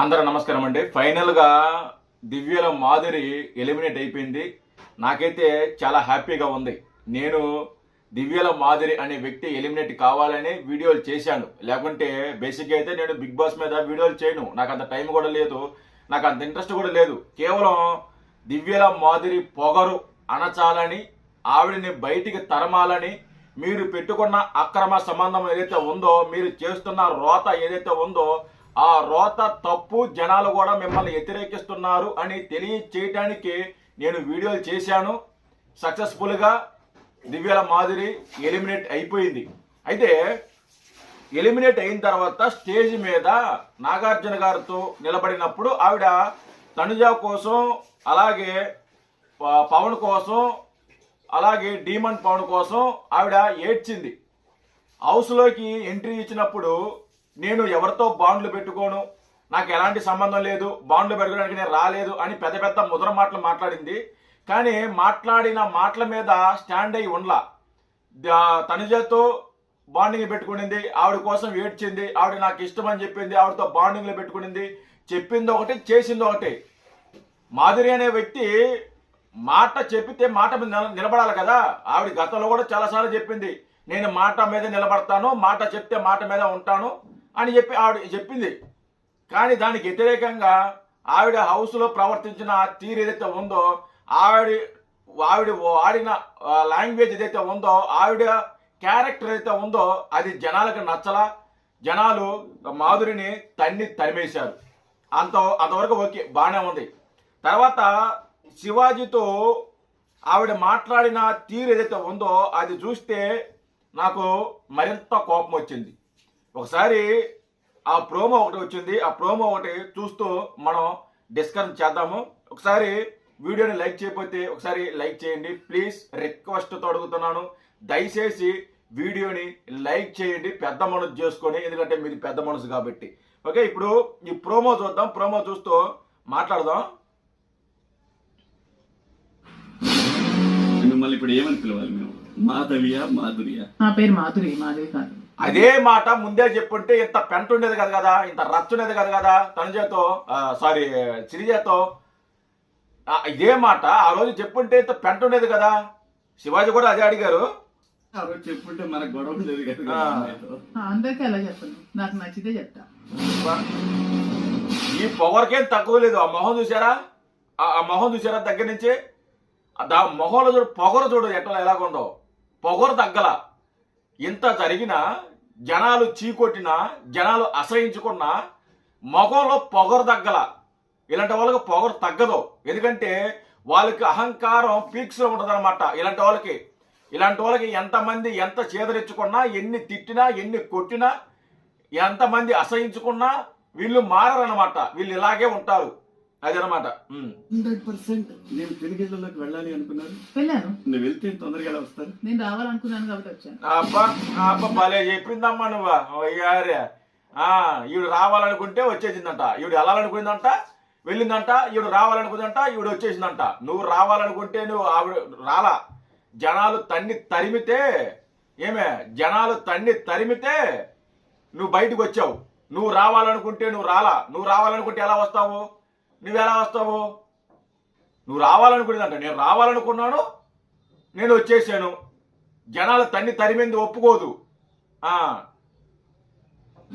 అందరూ నమస్కారం అండి. ఫైనల్గా దివ్యల మాధురి ఎలిమినేట్ అయిపోయింది. నాకైతే చాలా హ్యాపీగా ఉంది. నేను దివ్యల మాధురి అనే వ్యక్తి ఎలిమినేట్ కావాలని వీడియోలు చేశాను. లేకుంటే బేసిక్గా అయితే నేను బిగ్ బాస్ మీద వీడియోలు చేయను. నాకు అంత టైం కూడా లేదు. నాకు అంత ఇంట్రెస్ట్ కూడా లేదు. కేవలం దివ్యల మాధురి పొగరు అనచాలని ఆవిడని బయటికి తరమాలని మీరు పెట్టుకున్న అక్రమ సంబంధం ఏదైతే ఉందో మీరు చేస్తున్న రోత ఏదైతే ఉందో ఆ రోత తప్పు జనాలు కూడా మిమ్మల్ని వ్యతిరేకిస్తున్నారు అని తెలియచేయటానికి నేను వీడియోలు చేశాను. సక్సెస్ఫుల్గా దివ్యల మాదిరి ఎలిమినేట్ అయిపోయింది. అయితే ఎలిమినేట్ అయిన తర్వాత స్టేజ్ మీద నాగార్జున గారితో నిలబడినప్పుడు ఆవిడ తనుజ కోసం అలాగే పవన్ కోసం అలాగే డీమన్ పవన్ కోసం ఆవిడ ఏడ్చింది. హౌస్లోకి ఎంట్రీ ఇచ్చినప్పుడు నేను ఎవరితో బాండ్లు పెట్టుకోను? నాకు ఎలాంటి సంబంధం లేదు. బాండ్లు పెట్టుకోవడానికి నేను రాలేదు అని పెద్ద పెద్ద ముద్ర మాటలు మాట్లాడింది. కానీ మాట్లాడిన మాటల మీద స్టాండ్ అయి ఉండలా. తనుజతో బాండింగ్ పెట్టుకునింది. ఆవిడ కోసం ఏడ్చింది. ఆవిడ నాకు ఇష్టం అని చెప్పింది. ఆవిడతో బాండింగ్లు పెట్టుకునింది. చెప్పింది ఒకటి చేసింది ఒకటి. మాధురి అనే వ్యక్తి మాట చెప్పితే మాట మీద నిలబడాలి కదా. ఆవిడ గతంలో కూడా చాలాసార్లు చెప్పింది. నేను మాట మీద నిలబడతాను. మాట చెప్తే మాట మీద ఉంటాను. అని చెప్పి ఆవిడ చెప్పింది. కానీ దానికి వ్యతిరేకంగా ఆవిడ హౌస్లో ప్రవర్తించిన తీరు ఏదైతే ఉందో ఆవిడ ఆవిడ వాడిన లాంగ్వేజ్ ఏదైతే ఉందో ఆవిడ క్యారెక్టర్ ఏదైతే ఉందో అది జనాలకు నచ్చల. జనాలు మాధురిని తన్ని తరిమేశారు. అంత అంతవరకు ఓకే బాగానే ఉంది. తర్వాత శివాజీతో ఆవిడ మాట్లాడిన తీరు ఏదైతే ఉందో అది చూస్తే నాకు మరింత కోపం వచ్చింది. ఒకసారి ఆ ప్రోమో ఒకటి వచ్చింది. ఆ ప్రోమో ఒకటి చూస్తూ మనం డిస్కస్ చేద్దాము. ఒకసారి వీడియోని లైక్ చేయకపోతే ఒకసారి లైక్ చేయండి. ప్లీజ్ రిక్వెస్ట్తో అడుగుతున్నాను. దయచేసి వీడియోని లైక్ చేయండి. పెద్ద మనసు చేసుకొని ఎందుకంటే మీది పెద్ద మనసు కాబట్టి. ఓకే ఇప్పుడు ఈ ప్రోమో చూద్దాం. ప్రోమో చూస్తూ మాట్లాడదాం. మిమ్మల్ని ఇప్పుడు ఏమని పిలవాలి మేము? మాధవియ మాధుర్య? నా పేరు మాధురి మాధురి కాదు. అదే మాట ముందే చెప్పుంటే ఇంత పెంట ఉండేది కదా కదా ఇంత రచ్చ ఉండేది కదా కదా తనుజతో సారీ సిరిజతో ఇదే మాట ఆ రోజు చెప్పుంటే ఇంత పెంట ఉండేది కదా. శివాజీ కూడా అదే అడిగారు. ఆ రోజు చెప్పుంటే మనకు గొడవ ఉండేది కదా అందరికీ అలా చెప్పను నాకు నచ్చితే చెప్తా. ఈ పొగరకేం తక్కువ లేదు. ఆ మొహం చూసారా ఆ మొహం చూసారా దగ్గర నుంచి? ఆ దా మొహంలో చూడు పొగరు చూడు ఎట్లా ఎలాగుందో. పొగరు తగ్గల. ఇంత జరిగినా జనాలు చీకొట్టినా జనాలు అసహించుకున్నా మొగంలో పొగరు తగ్గల. ఇలాంటి వాళ్ళకి పొగరు తగ్గదు. ఎందుకంటే వాళ్ళకి అహంకారం పీక్స్లో లో ఇలాంటి వాళ్ళకి. ఇలాంటి వాళ్ళకి ఎంతమంది ఎంత చేదరించుకున్నా ఎన్ని తిట్టినా ఎన్ని కొట్టినా ఎంతమంది అసహించుకున్నా వీళ్ళు మారరనమాట వీళ్ళు ఇలాగే ఉంటారు. అదనమాట. Hundred percent. నేను తెలుగులోకి వెళ్ళాలి అనుకున్నారు వెళ్ళాను. నువ్వు వెళ్తే తొందరగా ఎలా వస్తారు? నేను రావాలనుకున్నాను కాబట్టి వచ్చాను. అబ్బా అబ్బా భలే చెప్పిందమ్మా నువ్వు. అయ్యారే ఆ ఈవిడ రావాలనుకుంటే వచ్చేసిందంట. ఈవిడ వెళ్ళాలనుకుందంట వెళ్ళిందంట ఈవిడ రావాలనుకుందంట ఈవిడ వచ్చేసిందంట. నువ్వు రావాలనుకుంటే నువ్వు ఆవిడ రాలా. జనాలు తన్ని తరిమితే ఏమే? జనాలు తన్ని తరిమితే నువ్వు బయటకు వచ్చావు. నువ్వు రావాలనుకుంటే నువ్వు రాలా. నువ్వు రావాలనుకుంటే ఎలా వస్తావు? నువ్వు ఎలా వస్తావు? నువ్వు రావాలనుకునేదంట. నేను రావాలనుకున్నాను నేను వచ్చేసాను. జనాలు తన్ని తరిమింది ఒప్పుకోదు.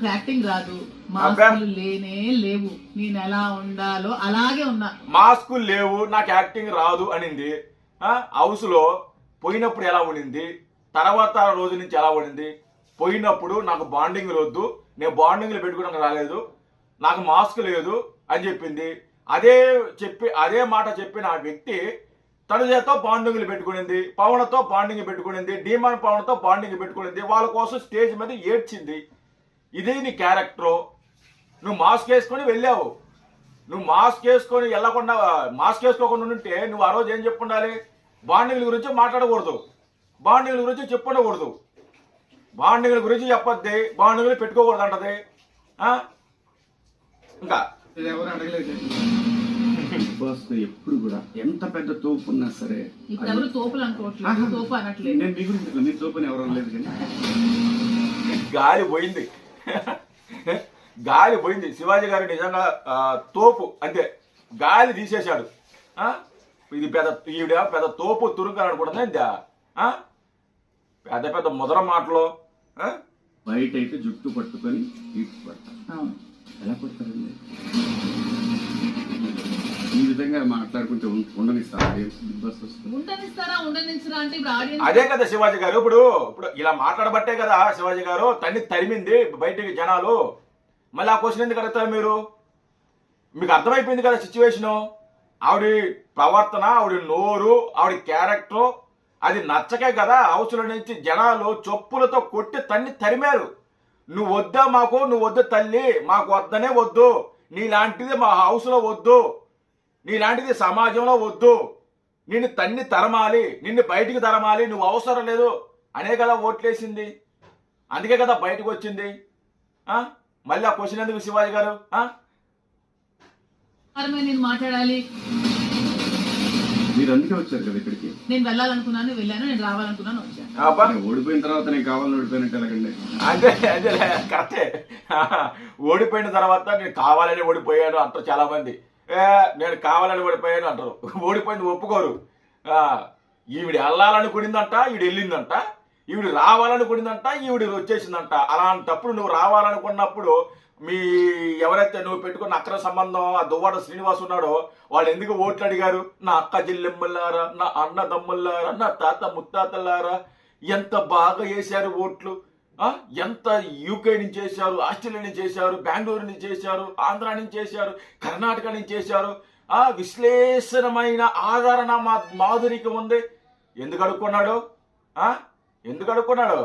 యాక్టింగ్ రాదు. అబ్బా. మాస్కులు లేనే లేవు. నేను ఎలా ఉండాలో అలాగే ఉన్నా. మాస్కులు లేవు నాకు యాక్టింగ్ రాదు అనింది. ఆ, హౌస్లో పోయినప్పుడు ఎలా ఉండింది? తర్వాత రోజు నుంచి ఎలా ఉండింది? పోయినప్పుడు నాకు బాండింగ్ వద్దు. నేను బాండింగ్లు పెట్టుకోవడానికి రాలేదు. నాకు మాస్క్ లేదు అని చెప్పింది. అదే చెప్పి అదే మాట చెప్పిన ఆ వ్యక్తి తనుజతో బాండింగ్లు పెట్టుకునింది పవన్తో బాండింగ్ పెట్టుకునింది డీమాన్ పవన్తో బాండింగ్ పెట్టుకునింది వాళ్ళ కోసం స్టేజ్ మీద ఏడ్చింది. ఇదే నీ క్యారెక్టరు. నువ్వు మాస్క్ వేసుకొని వెళ్ళావు. నువ్వు మాస్క్ వేసుకొని వెళ్ళకుండా మాస్క్ వేసుకోకుండా ఉంటే నువ్వు ఆ రోజు ఏం చెప్పుండాలి? బాండింగ్ల గురించి మాట్లాడకూడదు. బాండింగ్ల గురించి చెప్పుండకూడదు. బాండింగ్ల గురించి చెప్పద్ది. బాండింగ్లు పెట్టుకోకూడదు అంటది ఇంకా ఇది ఎవరు అడగలేదు. బాస్ ఎప్పుడు కూడా ఎంత పెద్ద తోపు ఉన్నా సరే ఇప్పుడు ఎవరు తోపులు అనుకోవట్లేదు. ఆహా. తోపు అనట్లేదు. నేను మీ గురించి చెప్పను. తోపని ఎవరు అనలేదు కానీ. గాలి పోయింది. గాలి పోయింది. శివాజీ గారు నిజంగా ఆ, తోపు అంతే గాలి తీసేశాడు. ఆ? ఇది పెద్ద ఈవిడ పెద్ద తోపు తురుగు అనుకుంటుంది ఇంత పెద్ద పెద్ద ముదర మాటలు ఆ? బయట అయితే జుట్టు పట్టుకొని అవును. ఎలా పడతారండి ఈ విధంగా మాట్లాడుకుంటే ఉండనిస్తారా? బిగ్ బాస్ వస్తుంది ఉండనిస్తారా ఉండనిస్తారా అంటే ఇప్పుడు ఆడియన్స్ అదే కదా శివాజీ గారు ఇప్పుడు ఇప్పుడు ఇలా మాట్లాడబట్టే కదా శివాజీ గారు తన్ని తరిమింది బయటికి జనాలు. మళ్ళీ ఆ క్వశ్చన్ ఎందుకు అడుగుతారు మీరు? మీకు అర్థమైపోయింది కదా సిచ్యువేషను ఆవిడ ప్రవర్తన ఆవిడ నోరు ఆవిడ క్యారెక్టర్ అది నచ్చకే కదా హౌస్లో నుంచి జనాలు చొప్పులతో కొట్టి తన్ని తరిమారు. నువ్వు వద్దా మాకు? నువ్వు వద్దు తల్లి. మాకు వద్దనే వద్దు. నీలాంటిది మా హౌస్లో వద్దు. నీలాంటిది సమాజంలో వద్దు. నిన్ను తన్ని తరమాలి. నిన్ను బయటికి తరమాలి. నువ్వు అవసరం లేదు. అనే కదా ఓట్లేసింది. అందుకే కదా బయటకు వచ్చింది మళ్ళీ ఆ క్వశ్చన్ ఎందుకు శివాజీ గారు? నేను మాట్లాడాలి. మీరు అందుకే వచ్చారు కదా ఇక్కడికి? నేను వెళ్ళాలనుకున్నాను వెళ్ళాను నేను రావాలనుకున్నాను వచ్చాను. అబ్బా. ఓడిపోయిన తర్వాత నేను కావాలని ఓడిపోయినట్టు ఎలాగండి అంతే అదే కరెక్టే. ఓడిపోయిన తర్వాత నేను కావాలని ఓడిపోయాను అంటారు చాలా మంది ఏ, నేను కావాలని ఓడిపోయాను అంటారు. ఓడిపోయింది ఒప్పుకోరు. ఆ, ఈవిడ వెళ్ళాలనుకునిందంట ఈవిడ వెళ్ళిందంట ఈవిడ రావాలనుకునిందంట ఈవిడ వచ్చేసిందంట. అలాంటప్పుడు నువ్వు రావాలనుకున్నప్పుడు మీ ఎవరైతే నువ్వు పెట్టుకున్న అక్ర సంబంధం ఆ దువ్వాడ శ్రీనివాస్ ఉన్నాడో వాళ్ళు ఎందుకు ఓట్లు అడిగారు? నా అక్క జిల్లెమ్మలారా నా అన్నదమ్ములారా నా తాత ముత్తాతలారా? ఎంత బాగా వేశారు ఓట్లు? ఎంత యూకే నుంచి చేశారు ఆస్ట్రేలియా నుంచి చేశారు బెంగళూరు నుంచి చేశారు ఆంధ్ర నుంచి చేశారు కర్ణాటక నుంచి చేశారు ఆ విశ్లేషణమైన ఆధారణ మా మాధురికి ఉంది. ఎందుకు అడుక్కున్నాడు? ఎందుకు అడుక్కున్నాడు?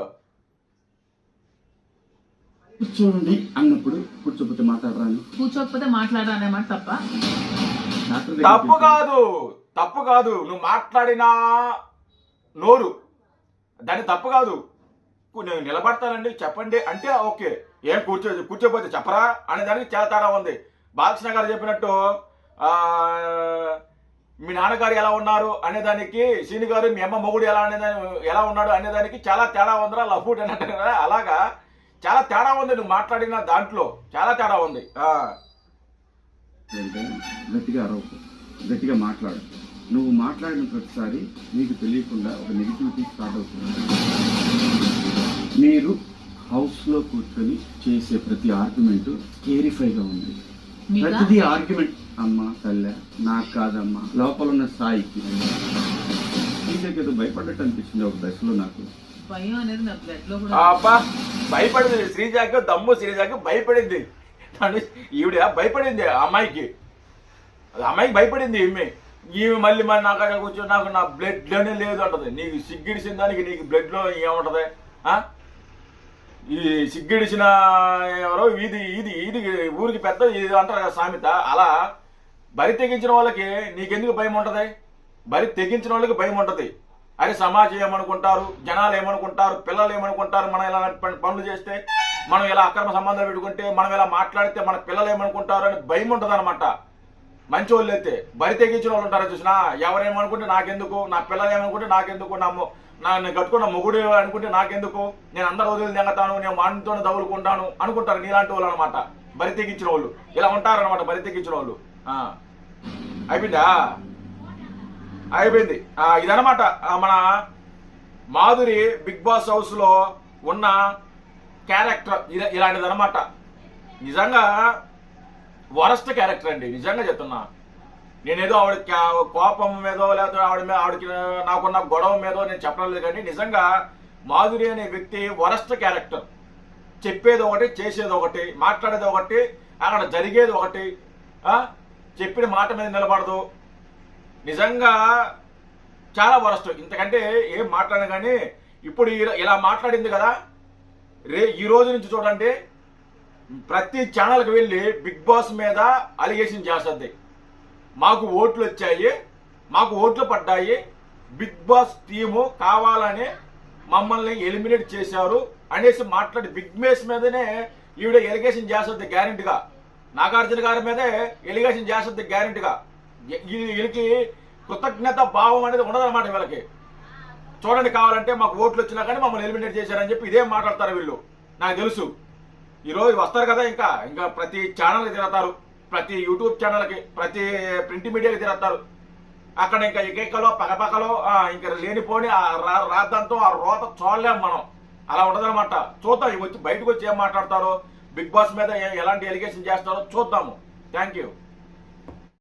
కూర్చోండి అన్నప్పుడు కూర్చోపోతే మాట్లాడరాను. కూర్చోకపోతే మాట్లాడా అనే మాట తప్ప. డాక్టర్ తప్పు కాదు తప్పు కాదు నువ్వు మాట్లాడిన నోరు. దాన్ని తప్పు కాదు. కు- నేను నిలబడతానండి చెప్పండి అంటే ఓకే. ఏం కూర్చో కూర్చోపోతే చెప్పరా? అనే దానికి చాలా తేడా ఉంది. బాలకృష్ణ గారు చెప్పినట్టు ఆ, మీ నాన్నగారు ఎలా ఉన్నారు అనే దానికి సీని గారు మీ అమ్మ మొగుడు ఎలా అనే ఎలా ఉన్నాడు అనే దానికి చాలా తేడా ఉందిరా లఫూట్ అని అంటారు కదా అలాగా చాలా తేడా ఉంది నువ్వు మాట్లాడిన దాంట్లో. చాలా తేడా ఉంది. గట్టిగా అరవకు. గట్టిగా మాట్లాడు. నువ్వు మాట్లాడిన ప్రతిసారి నీకు తెలియకుండా ఒక నెగిటివిటీ స్టార్ట్ అవుతుంది. మీరు హౌస్లో కూర్చొని చేసే ప్రతి ఆర్గ్యుమెంట్ కేరిఫైగా ఉంది. ప్రతిదీ ఆర్గ్యుమెంట్ అమ్మ తల్లె నాకు కాదమ్మా లోపల ఉన్న స్థాయికి నీకు ఏదో భయపడ్డట్టు అనిపించింది ఒక దశలో నాకు. భయం అనేది నా బ్లడ్లో కూడా అబ్బా భయపడింది. శ్రీజాకి దమ్ము శ్రీజాకి భయపడింది. తను ఈవిడ భయపడింది ఆ అమ్మాయికి. అమ్మాయికి భయపడింది ఈమె. ఈమె మళ్ళీ మరి నాకు అక్కడ కూర్చొని నాకు నా బ్లడ్లోనే లేదు అంటది. నీకు సిగ్గిడిసిన దానికి నీకు బ్లడ్లో ఏముంటది? ఈ సిగ్గిడిసిన ఎవరో ఇది ఇది ఇది ఊరికి పెద్ద ఇది అంటారు కదా సామెత. అలా బరి తెగించిన వాళ్ళకి నీకెందుకు భయం ఉంటది? బరి తెగించిన వాళ్ళకి భయం ఉంటది. అరే సమాజం ఏమనుకుంటారు? జనాలు ఏమనుకుంటారు? పిల్లలు ఏమనుకుంటారు? మనం ఇలా పనులు చేస్తే మనం ఇలా అక్రమ సంబంధాలు పెట్టుకుంటే మనం ఇలా మాట్లాడితే మన పిల్లలు ఏమనుకుంటారు అని భయం ఉంటుంది అనమాట మంచి వాళ్ళు అయితే బరి తెగించిన వాళ్ళు ఉంటారు చూసినా? ఎవరేమనుకుంటే నాకెందుకు? నా పిల్లలు ఏమనుకుంటే నాకెందుకు? నా నా నేను కట్టుకున్న మొగుడు అనుకుంటే నాకెందుకు? నేను అందరు వదిలి తెంగతాను నేను వాడితోనే తగులుకుంటాను అనుకుంటారు నీలాంటి వాళ్ళు అనమాట బరి తెగించిన వాళ్ళు. ఇలా ఉంటారనమాట బరి తెగించిన వాళ్ళు. అయిపోయిందా? అయిపోయింది. ఇదనమాట మన మాధురి బిగ్ బాస్ హౌస్లో ఉన్న క్యారెక్టర్. ఇలా ఇలాంటిది అనమాట నిజంగా వరస్ట్ క్యారెక్టర్ అండి. నిజంగా చెప్తున్నా. నేనేదో ఆవిడ కోపం మీదో లేకపోతే ఆవిడ మీద ఆవిడకి నాకున్న గొడవ మీదో నేను చెప్పడం లేదు కానీ నిజంగా మాధురి అనే వ్యక్తి వరస్ట్ క్యారెక్టర్. చెప్పేది ఒకటి చేసేది ఒకటి మాట్లాడేది ఒకటి అక్కడ జరిగేది ఒకటి చెప్పిన మాట మీద నిలబడదు. నిజంగా చాలా వరస్ట్. ఇంతకంటే ఏం మాట్లాడను కానీ ఇప్పుడు ఇలా- ఇలా మాట్లాడింది కదా రే ఈ రోజు నుంచి చూడండి ప్రతి ఛానల్కి వెళ్ళి బిగ్ బాస్ మీద అలిగేషన్ చేస్తుంది. మాకు ఓట్లు వచ్చాయి మాకు ఓట్లు పడ్డాయి బిగ్ బాస్ టీము కావాలని మమ్మల్ని ఎలిమినేట్ చేశారు అనేసి మాట్లాడి బిగ్ మేస్ మీదనే ఈవిడ ఎలిగేషన్ చేస్తుంది గ్యారెంటీగా నాగార్జున గారి మీదే ఎలిగేషన్ చేస్తుంది గ్యారెంటీగా వీళ్ళకి కృతజ్ఞత భావం అనేది ఉండదన్నమాట వీళ్ళకి. చూడండి కావాలంటే మాకు ఓట్లు వచ్చినా కానీ మమ్మల్ని ఎలిమినేట్ చేశారని చెప్పి ఇదేం మాట్లాడతారు వీళ్ళు? నాకు తెలుసు. ఈరోజు వస్తారు కదా ఇంకా ఇంకా ప్రతి ఛానల్కి తిరుగుతారు. ప్రతి యూట్యూబ్ ఛానల్కి ప్రతి ప్రింట్ మీడియాకి తిరుగుతారు. అక్కడ ఇంకా ఎకెక్కలో పగపగలో ఇంకా లేనిపోని ఆ రాద్దంతో ఆ రోత చూడలేం మనం. అలా ఉండదనమాట చూద్దాం ఇవి వచ్చి బయటకు వచ్చి ఏం మాట్లాడతారో బిగ్ బాస్ మీద ఎలాంటి ఎలిగేషన్ చేస్తారో చూద్దాము. Thank you.